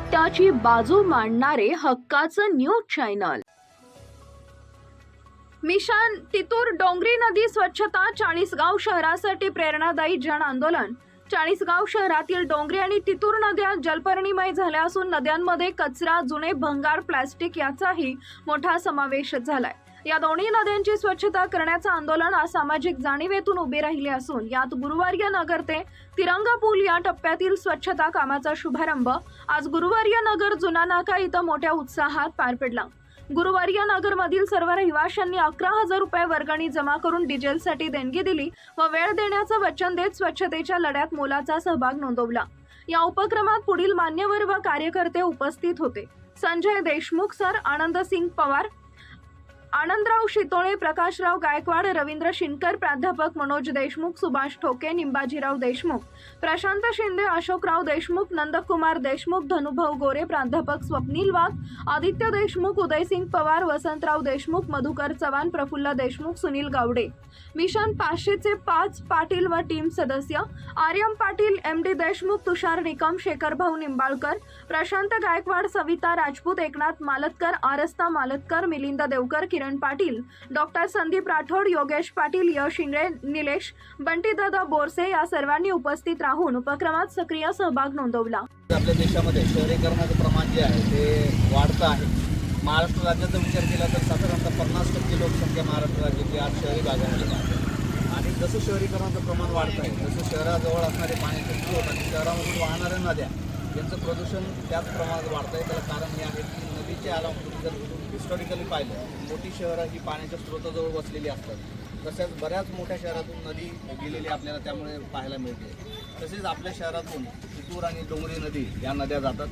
सत्याची बाजू मांडणारे हक्काचं न्यूज चॅनल. मिशन तितूर डोंगरी नदी स्वच्छता चाळीसगाव शहरासाठी प्रेरणादायी जन आंदोलन. चाळीसगाव शहरातील डोंगरी आणि तितूर नद्या जलपर्णीमय झाल्या असून नद्यांमध्ये कचरा जुने भंगार प्लास्टिक याचाही मोठा समावेश झालाय. या दोन्ही नद्यांची स्वच्छता करण्याचं आंदोलन आज सामाजिक जाणीवेतून उभे राहिले असून यात गुरुवार्य नगर ते तिरंगा पूल या टप्प्यातील स्वच्छता कामाचा शुभारंभ. आज गुरुवार्य नगर जुना नाका इथं मोठ्या उत्साहात पार पडला. गुरुवार्य नगरमधील सर्व रहिवाशांनी अकरा हजार रुपये वर्गणी जमा करून डिझेलसाठी देणगी दिली व वेळ देण्याचं वचन देत स्वच्छतेच्या लढ्यात मोलाचा सहभाग नोंदवला. या उपक्रमात पुढील मान्यवर व कार्यकर्ते उपस्थित होते. संजय देशमुख सर आनंद सिंग पवार आनंदराव शितोळे प्रकाशराव गायकवाड रवींद्र शिनकर प्राध्यापक मनोज देशमुख सुभाष ठोके निंबाजीराव देशमुख प्रशांत शिंदे अशोकराव देशमुख नंदकुमार देशमुख धनुभाऊ गोरे प्राध्यापक स्वप्नील वाघ आदित्य देशमुख उदयसिंग पवार वसंतराव देशमुख मधुकर चव्हाण प्रफुल्ल देशमुख सुनील गावडे. मिशन पाचशेचे पाच पाटील व टीम सदस्य Aryam Patil M D Deshmukh Tushar Nikam Shekharbhau Nimbalkar Prashant Gaikwad Savita Rajput Eknath Malatkar Arasta Malatkar Milind Deokar Kiran Patil doctor Sandeep Rathod Yogesh Patil Yash Ingle Nilesh Buntydada Borse या सर्वांनी उपस्थित राहून उपक्रमात सक्रिय सहभाग नोंदवला. आपल्या देशामध्ये शहरीकरणाचं प्रमाण जे आहे ते वाढतं आहे. महाराष्ट्र राज्याचा विचार केला तर साधारणतः पन्नास टक्के लोकसंख्या महाराष्ट्र राज्याची आज शहरी भागामध्ये वाढते. आणि जसं शहरीकरणाचं प्रमाण वाढतं आहे तसं शहराजवळ असणारे पाण्याचे स्रोत आणि शहरामधून वाहणाऱ्या नद्या यांचं प्रदूषण त्याच प्रमाणात वाढतं आहे त्याला कारण हे आहे की नदीचे आला जर हिस्टॉरिकली पाहिलं मोठी शहरं ही पाण्याच्या स्रोताजवळ बसलेली असतात. तसेच बऱ्याच मोठ्या शहरातून नदी गेलेली आपल्याला त्यामुळे पाहायला मिळते. तसेच आपल्या शहरातून चितूर आणि डोंगरी नदी या नद्या जातात.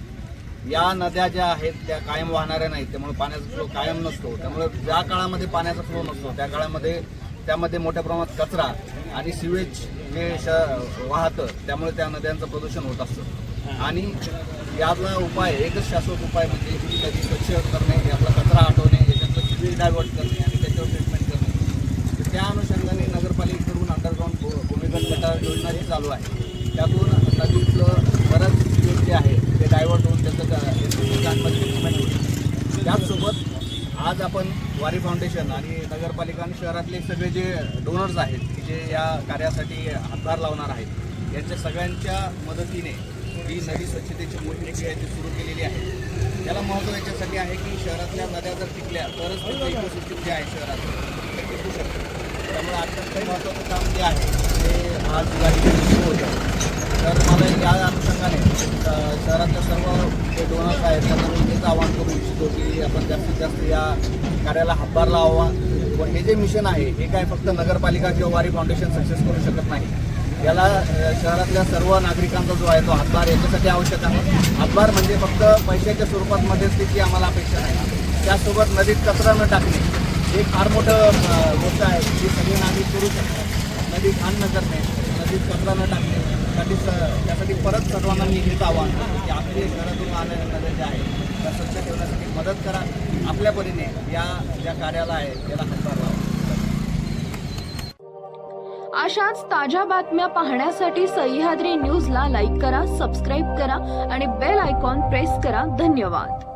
या नद्या ज्या आहेत त्या कायम वाहणाऱ्या नाहीत. त्यामुळे पाण्याचा फ्लो कायम नसतो. त्यामुळे ज्या काळामध्ये पाण्याचा फ्लो नसतो त्या काळामध्ये त्यामध्ये मोठ्या प्रमाणात कचरा आणि सिवेज जे श वाहतं. त्यामुळे त्या नद्यांचं प्रदूषण होत असतं. आणि यातला उपाय एकच शाश्वत उपाय म्हणजे ही नदी स्वच्छ करणे यातला कचरा हटवणे याच्यातलं सिवेज डायव्हर्ट करणे आणि त्याच्यावर ट्रीटमेंट करणे. तर त्या अनुषंगाने नगरपालिकेकडून अंडरग्राऊंड भूमिगत गटार योजना जी चालू आहे. त्यातून नदीतलं बरंच सिवेज जे आहे ते डायव्हर्ट होऊन त्याचं प्लांटमध्ये ट्रीटमेंट होते त्याचसोबत आज आपण वारी फाउंडेशन आणि नगरपालिका आणि शहरातले सगळे जे डोनर्स आहेत की जे या कार्यासाठी हातभार लावणार आहेत यांच्या सगळ्यांच्या मदतीने ही नदी स्वच्छतेची मोहीम जी आहे ती सुरू केलेली आहे. त्याला महत्त्व याच्यासाठी आहे की शहरातल्या नद्या जर टिकल्या तरच त्याचं इकोसिस्टम जे आहे शहरात ते टिकू शकतं. त्यामुळे अत्यंत महत्त्वाचं काम जे आहे ते आज या ठिकाणी सुरू होतं. तर मला या अनुषंगाने शहरातल्या सर्व जे डोनर्स आहेत त्यांना मी हेच आवाहन करू इच्छितो की आपण जास्तीत जास्त या कार्याला हातभार लावा व हे जे मिशन आहे हे काय फक्त नगरपालिका किंवा वारी फाउंडेशन सक्सेस करू शकत नाही. याला शहरातल्या सर्व नागरिकांचा जो आहे तो हातभार याच्यासाठी आवश्यक आहे. हातभार म्हणजे फक्त पैशाच्या स्वरूपात मध्यस्थी ती आम्हाला अपेक्षा नाही. त्यासोबत नदीत कचरा न टाकणे हे फार मोठं गोष्ट आहे. जी सगळे नागरिक करू शकतात. नदीत घाण न करणे नदीत कचरा न टाकणे. परत सर्वांना मी हेच आव्हान करतो की आपले घरातून आलेल्या जे आहे त्या स्वच्छ ठेवण्यासाठी मदत करा. आपल्या परीने या ज्या कार्याला आहे त्याला हातभार लावा. अशाच ताज्या बातम्या पाहण्यासाठी सह्याद्री न्यूजला लाईक करा सबस्क्राईब करा आणि बेल आयकॉन प्रेस करा. धन्यवाद.